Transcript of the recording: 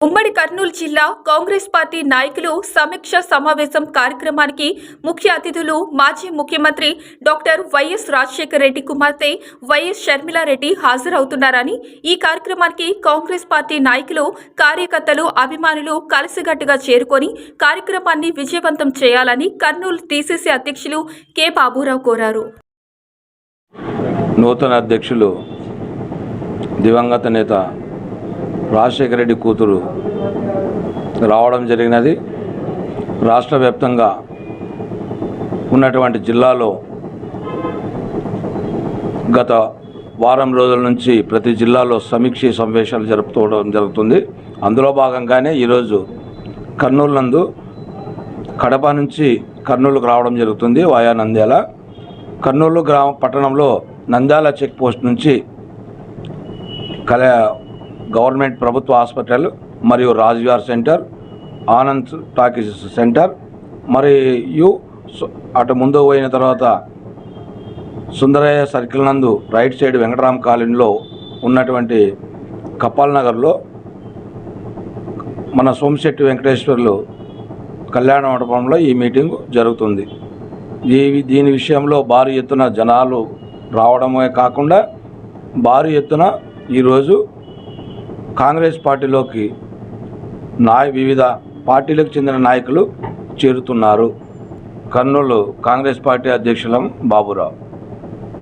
ఉమ్మడి కర్నూలు జిల్లా కాంగ్రెస్ పార్టీ నాయకులు సమీక్ష సమావేశం కార్యక్రమానికి ముఖ్య అతిథులు మాజీ ముఖ్యమంత్రి డాక్టర్ వైఎస్ రాజశేఖర రెడ్డి కుమార్తె వైఎస్ షర్మిలారెడ్డి హాజరవుతున్నారని ఈ కార్యక్రమానికి కాంగ్రెస్ పార్టీ నాయకులు కార్యకర్తలు అభిమానులు కలిసిగట్టుగా చేరుకొని కార్యక్రమాన్ని విజయవంతం చేయాలని కర్నూలు టీసీసీ అధ్యక్షులు కె బాబురావు కోరారు. నూతన అధ్యక్షులు దివంగత నేత రాజశేఖర రెడ్డి కూతురు రావడం జరిగినది. రాష్ట్ర వ్యాప్తంగా ఉన్నటువంటి జిల్లాలో గత వారం రోజుల నుంచి ప్రతి జిల్లాలో సమీక్ష సమావేశాలు జరుపుకోవడం జరుగుతుంది. అందులో భాగంగానే ఈరోజు కర్నూలు నందు కడప నుంచి కర్నూలుకు రావడం జరుగుతుంది వాయా నంద్యాల. కర్నూలు గ్రామ పట్టణంలో నంద్యాల చెక్ పోస్ట్ నుంచి కల గవర్నమెంట్ ప్రభుత్వ హాస్పిటల్ మరియు Rajvihar centre Anand talkies centre. మరియు అటు ముందు పోయిన తర్వాత సుందరయ్య సర్కిల్ నందు రైట్ సైడ్ వెంకటరామ్ కాలనీలో ఉన్నటువంటి కపాల్ నగర్లో మన సోమశెట్టి వెంకటేశ్వర్లు కళ్యాణ మండపంలో ఈ మీటింగ్ జరుగుతుంది. ఈ దీని విషయంలో భారీ ఎత్తున జనాలు రావడమే కాకుండా భారీ ఎత్తున ఈరోజు కాంగ్రెస్ పార్టీలోకి నాయ వివిధ పార్టీలకు చెందిన నాయకులు చేరుతున్నారు. కర్నూలు కాంగ్రెస్ పార్టీ అధ్యక్షులం బాబురావు.